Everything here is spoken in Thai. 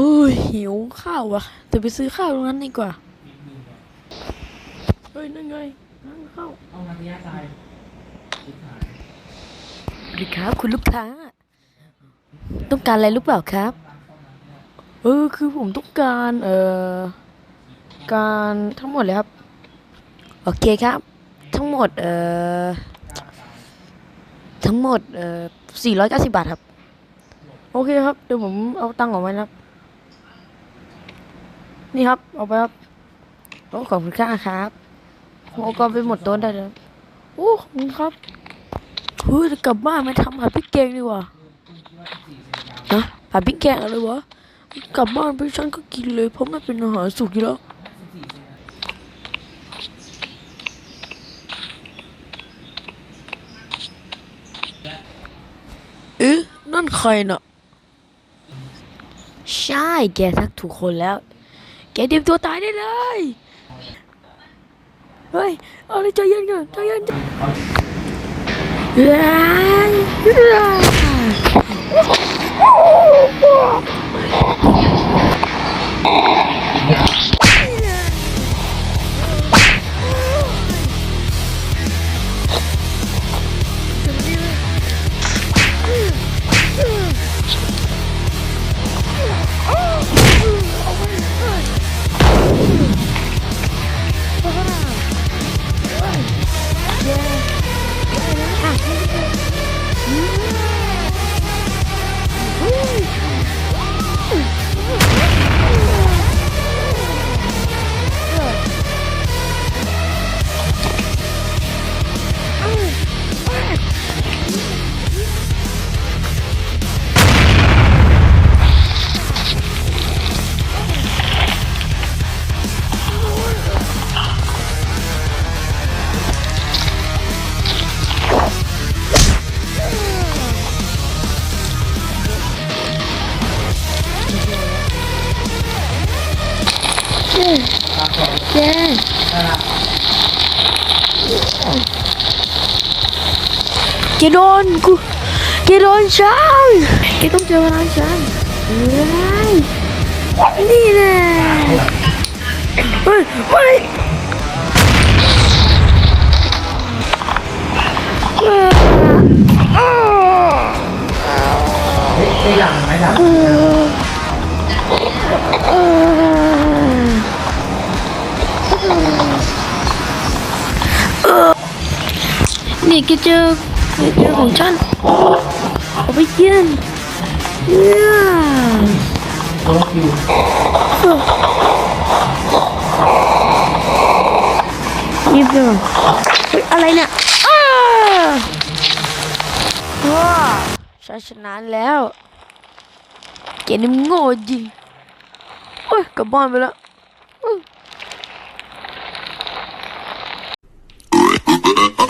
ฮ้ยหิวข้าวว่ะเดี๋ยวไปซื้อข้าวตรงนั้นดีกว่า เฮ้ยนั่นไงนั่นข้าวเอามาที่ย่าตายชิบหายสวัสดีครับคุณลูกค้า ต้องการอะไรหรือเปล่าครับ เออคือผมต้องการเอ่อการทั้งหมดเลยครับ โอเคครับ ทั้งหมดเอ่อทั้งหมดเอ่อสี่ร้อยเก้าสิบบาทครับ โอเคครับ เดี๋ยวผมเอาตังค์ออกมานะครับ นี่ครับ เอาไปครับโอ้ขอบคุณค่าครับผมเอากอนไปหมดโต๊ะได้เลยโอ้ขอบคุณครับเฮ้ยจะกลับบ้านมาทำผัดพริกแกงดีกว่านะผัดพริกแกงอะไรวะกลับบ้านไปฉันก็กินเลย เพราะมันเป็นอาหารสุกอยู่แล้วเอ๊ะนั่นใครน่ะ ใช่แกทักถูกคนแล้ว kẻ tìm tua tài đây rồi ơi ơi đi chơi dân rồi chơi dân chơi... Yeah. Yeah. ฮ้ยแกแกโดนกูแกโดนฉันแกต้องเจอเวลาฉันเฮ้ยนี่แน่เฮ้ยเฮ้ยเอ้ออ้าวเฮ้ยได้หลังไหมหลัง นี่แกเจอแกเจอของฉันเอาไปกินเนี่ยมีเพื่อเฮ้ยอะไรเนี่ยอ้าว้าฉันชนะแล้วแกมนี่มันโง่จริงโอ้ยกลับบ้านไปแล้ว